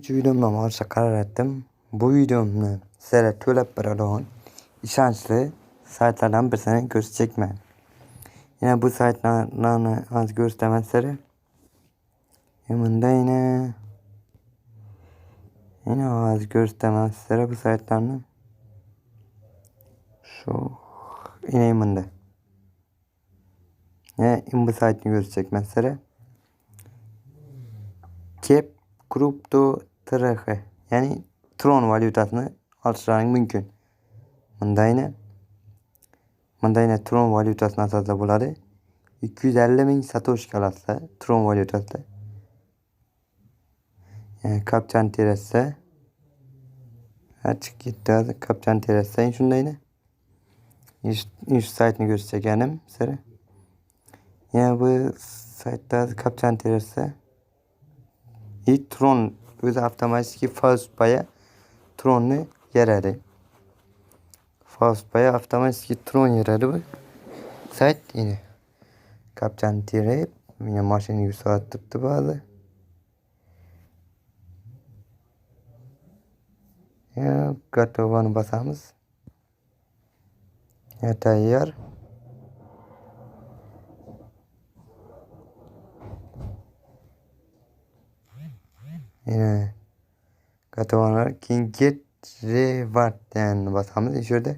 Üçüncü videomda olsa karar ettim. Bu videomda sizlere to'lab beradigan ishonchli saytlardan birini ko'rsatacakman. Yine bu saytlarni hozir ko'rsataman sizlarga. Bunda yine yine hozir ko'rsataman sizlarga bu saytlarni. Şu yine bunda. Yine bu saytni ko'rsatacakman sizlarga. Kep Crypto TRX ya'ni Tron valyutasini olishlaring mumkin. Bundayni bundayni Tron valyutasini olsa bo'ladi. 250 ming satoshi olasizlar Tron valyutasida. Yani kapchani terasa chiqib ketdi hozir kapchani terasang shundayni. Ish saytni ko'rsatganim sizlarga. Yana bu saytda kapchani terasa и Tron o'zi avtomatik Faust paya Tron'ni yaradi. Faust paya avtomatik Tron yaradi bu. Sayt yine. Kapchani terib, meni mashinaga yuzlatibdi ba'zi. Ya, готовani bosamiz. Ya tayyor. Yine kataloğlar keyin get reward deganini bosamiz. Shu yerda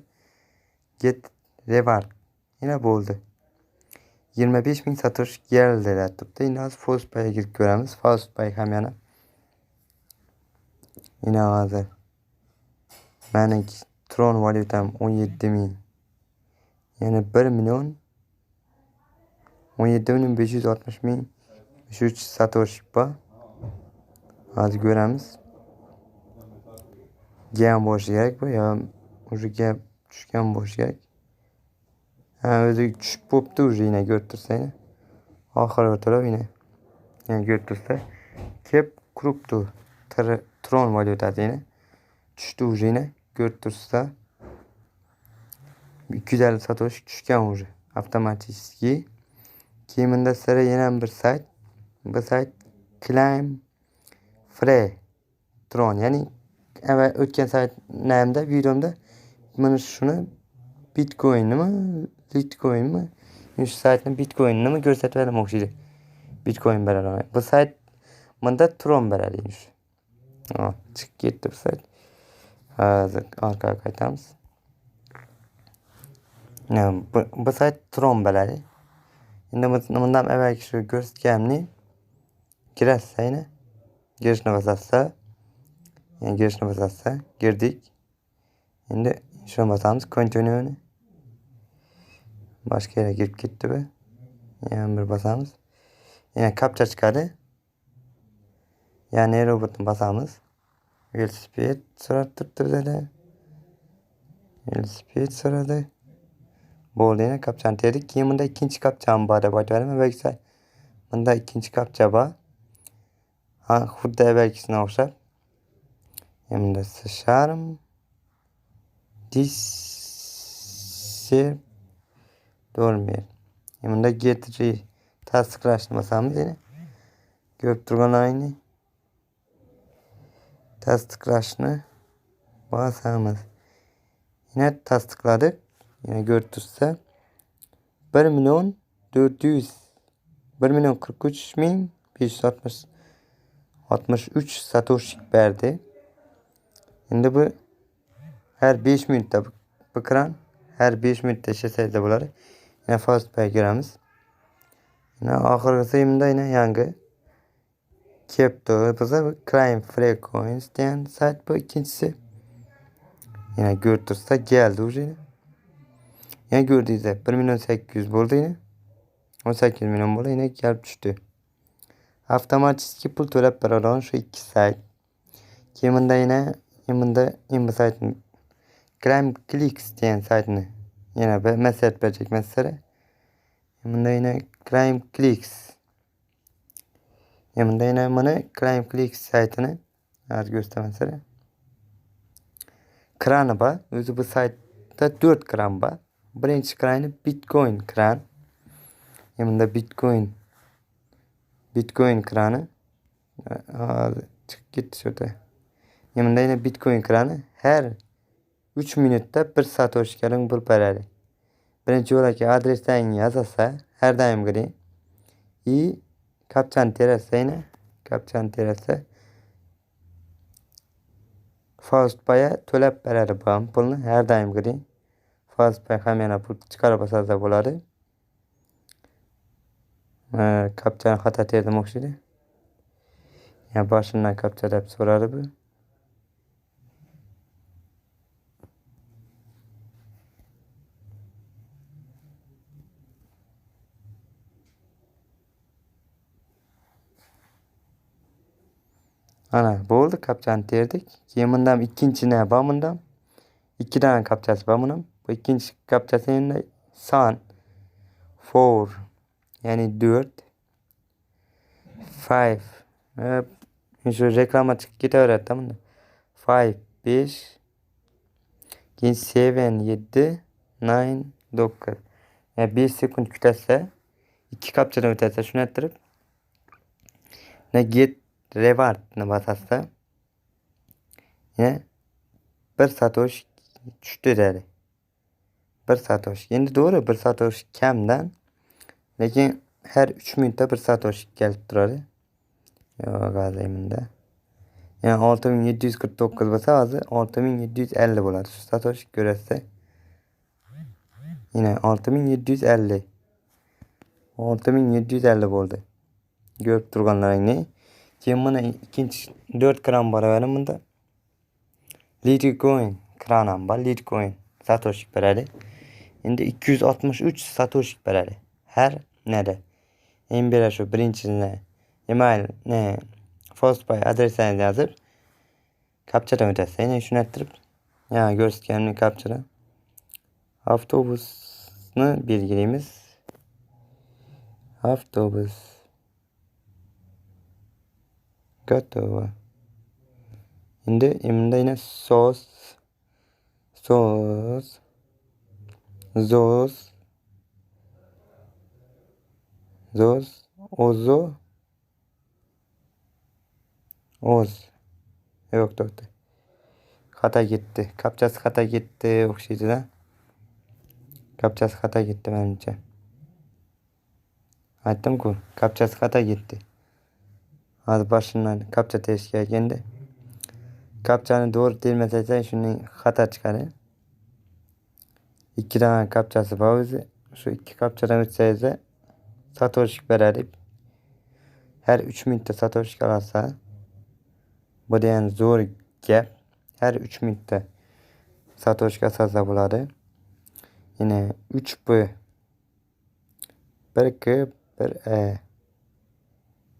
get reward yine bo'ldi. 25 ming satoshi keldi deyapti. Endi hozir Fastpay'ga kirib ko'ramiz. Fastpay ham yana yana hozir meniki Tron valyutam 17 ming. Yana 1 million 17 milyon 560 ming 3 satoshi bor. Hadi görəmiz. G boşlayaq bu ya ucu G düşkən boşlayaq. Hə özü düşüb popdu ucu yenə götürsə yenə. Axır ötələb yenə. Yəni götürsə kep kurupdu. Tron valyutası yenə. Düşdü ucu yenə götürsə 250 satoş düşkən ucu. Avtomatik. Kemində sərə yenə bir sayt. Bu sayt Climb Free Tron ya'ni avval o'tgan saytlarimda videomda mana shuni bitcoinimi litcoinmi shu saytni bitcoinini ko'rsatib o'xshaydi bitcoin beradi bu sayt bunda tron beradi chiqib ketdi bu sayt hozir orqaga qaytamiz bu sayt tron beradi endi bundan avvalgi shu ko'rsatganimni kirasiz ayni girishni bosasizlar yani girishni bosasizlar girdik. Endi shuni bosamiz continueni boshqa yerga kirib ketdi bu yana bir bosamiz yana kapcha chiqadi yana robotni bosamiz velosiped so'rab turibdi bizada velosiped so'radi bo'ldi yana kapchani terdik keyin bunda ikkinchi kapcham bor deb aytaveraman balki bunda ikkinchi kapcha bor ha xuddi avvalgisine o'xshab endi sharm disser dormer bunda get re tasdiqlashni bosamiz yana ko'rib turganlaringni tasdiqlashni bosamiz yana tasdiqladik yana ko'rib tursa bir million to'rt yuz bir million qirq uch ming besh yuz oltmish 63 satoshi berdi. Endi bu her 5 minutda bu kran her 5 minutda ishlasaydi bo'ladi. Yana fast pay ko'ramiz. Yana oxirgisi bunda yana yangi Kepto bo'lsa bu Crime Free Coins degan sayt bu ikkinchisi. Yana ko'rib tursa keldi уже. Yana ko'rdingizlar 1 million 800 bo'ldi yana. 18 million bo'ldi yana kelib tushdi. avtomatik pul to'lab beradigan shu ikki sayt. Keyin bunda yana bunda bu saytni crime clicks degan saytni yana bir maslahat beracakman sizlarga bunda yana crime clicks. Bunda yana mana crime clicks saytini hozir ko'rsataman sizlarga krani bor o'zi bu saytda to'rt kran bor birinchi krani bitcoin kran. Bunda bitcoin bitcoin krani çıkıp gitti şurada. Yanında yine Bitcoin kranı her 3 minutda 1 satoshikaning pul beradi. Birinchi yo'lakka adresingni yozasa har doim kiring. И kapchani terasa yine kapchani terasa Fastpay'a to'lab beradi bu pulni har doim kiring. Fastpay ham yana pul chiqarib olsangiz bo'ladi. Kapchani xato terdim o'xshaydi. Ya boshimdan kapcha deb so'radi bu. Ana bo'ldi kapchani terdik. Keyin bundan ikkinchini bor bundan. Ikkidan kapchasi bor buning. Bu ikkinchi kapchasi endi son 4 ya'ni 4 5 shu reklama chiqib ketaveradida bunda. 5 5 keyin 7 7 9 9 yani 5 sekund kutasa ikki kapchadan o'tasa shuni ayttirib get rewardni bosasizda yana bir satoshi tushdi dedi. bir satoshi endi to'g'ri bir satoshi kamdan lekin har uch minutda bir satoshi kelib turadi yo'q hozir yani yuz qirq to'qqiz bo'lsa hozir olti ming yetti yuz ellik bo'ladi shu satoshi ko'rasizlar yine olti ming yetti yuz ellik olti ming yetti yuz ellik bo'ldi ko'rib turganlaringni keyin mana ikkinchi to'rt kran boraverim bunda. Litecoin kran ham bor litecoin satoshi beradi endi ikki yuz oltmish uch satoshi beradi har nere. Imbirašu, Brinčine, Jemaine, Fostbay adreslerini yazıp kapçada ötesine yönelttirip ya görskenli kapçada avtobusunu bilgilimiz avtobus. Gotovo. Şimdi imde yine sos. Sos. Zos zos ozo. Oz. Yo'q to'xta xato ketdi kapchasi xato ketdi o'xshaydida kapchasi xato ketdi manimcha aytdimku kapchasi xato ketdi hozir boshimdan kapcha terish kerak endi kapchani to'g'ri termasak shuning xato chiqadi ikkidan kapchasi bor o'zi shu ikki kapchadan o'tsangiz satoshi beradi har uch minutda satoshi olsa bu ham zo'r gap har uch minutda satoshi olsangiz bo'ladi yana uch b bir k bir e.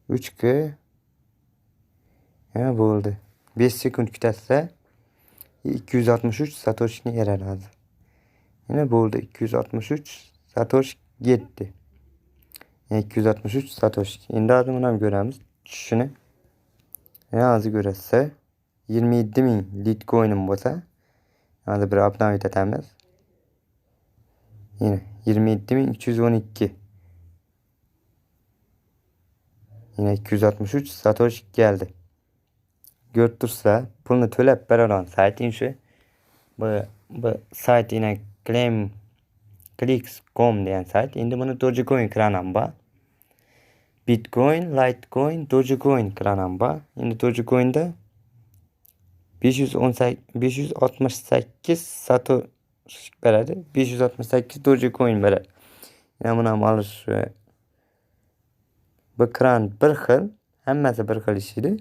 Uch k Ha bo'ldi. 5 sekund kutasiz 263 satoshini yaraladi. Yana bo'ldi 263 satoshi ketdi. 263 satoshi. Endi hozir buni ham ko'ramiz tushishini. Yana hozir ko'rasiz. 27 ming litcoinim bo'lsa, hozir bir obnovit etamiz. Yana 27 ming 312. Yana 263 satoshi geldi. tursa pulni to'lab beradigan sayt shu bu bu sayt yana claim clicks.com degan sayt endi buni dogecoin kran ham bor Bitcoin, Litecoin, Dogecoin kıranan ba. Şimdi Dogecoin'de 518, 568 satoshi beradi. 568 Dogecoin beradi. Yine buna alış bu kran bir xil, hammasi bir xil ishidi.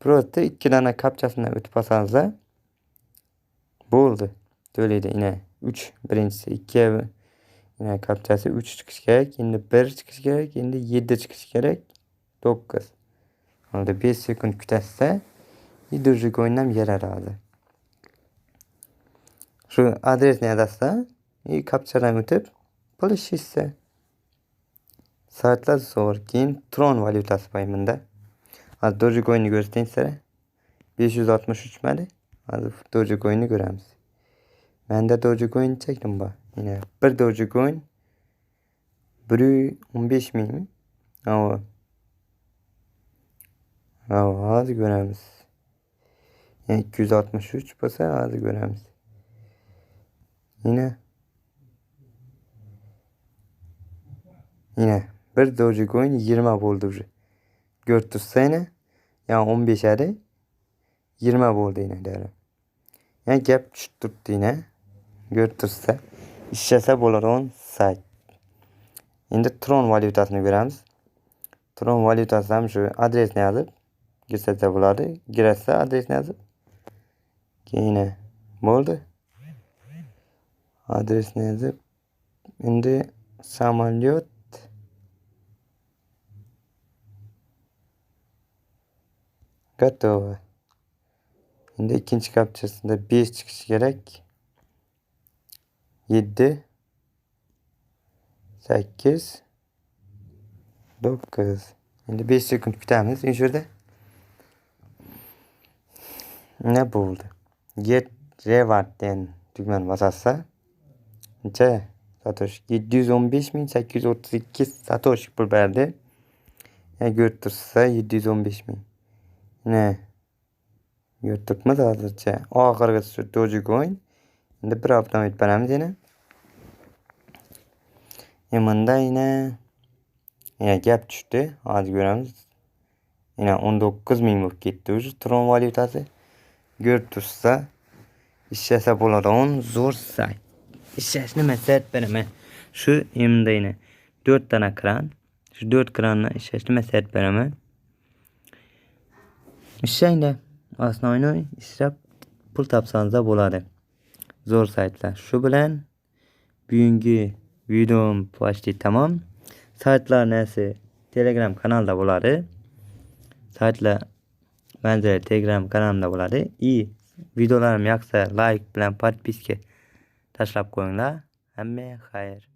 Prosta ikki dana kapchasidan o'tib olsangiz bo'ldi. To'laydi, ina 3 birinchisi, 2 yani kapçası 3 çıkış gerek. Endi 1 chiqishi kerak endi 7 chiqishi kerak 9 Hadi 5 sekund kutasa idrujik o'ynab yararadi shu adresni adasta и kapchadan o'tib pul ishitsa soatlar zo'r keyin tron valyutasi bor bunda hozir dojik o'yinni ko'rsating sizlarga besh yuz oltmish uchmadi hozir dojik o'yinni ko'ramiz manda dojik o'yin chekdim Yine bir Dogecoin 1 15 ming mi? Ama Ha, hozir ko'ramiz. Yani 263 bo'lsa, hozir ko'ramiz. Yine. Yine bir Dogecoin 20 bo'ldi уже. Ko'rib tursa yine. Yani 15 hadi 20 bo'ldi yine derim. Yani gap tushib turibdi yine. Ko'rib tursa. Ishlasa bo'ladigan sayt. Endi Tron valyutasini ko'ramiz. Tron valyutasi ham shu adresni yozib kirsa bo'ladi. Kirasa adresni yozib. Keyin bo'ldi. Adresni yozib endi samolyot Готово. Endi ikkinchi kapchasida 5 chiqishi kerak. 7 8 9 Endi 5 sekund kutamiz shu yerda. Ne bo'ldi? Get reward degan tugmani bosasiz. Necha satoshi? 715.832 satoshi pul berdi. Yani ko'rib tursa 715 ming. Yine ko'rib turibmiz hozircha. Oxirgisi shu Dogecoin. Endi bir avtomat beramiz yana. Yanında yine yine gap düştü. Hadi göremiz. Yine 19 milyon gitti. Ucu tron valyutasi. Görüp tursa ishlasa zo'r sayt. Ishlashni maslahat beraman. Shu endi yine 4 tane kran. Şu 4 kranla ishlashni maslahat beraman. ishlanglar aslini o'ynang ishlab pul topsangiz bo'ladi zo'r saytlar shu bilan bugungi videom başlayı tamam. Saytlar nesi? Telegram kanalda bulari. Saytlar benzeri Telegram kanalımda bulari. İyi videolarim yaksa like bilan podpiska tashlab qo'yinglar. Hammaga xayr.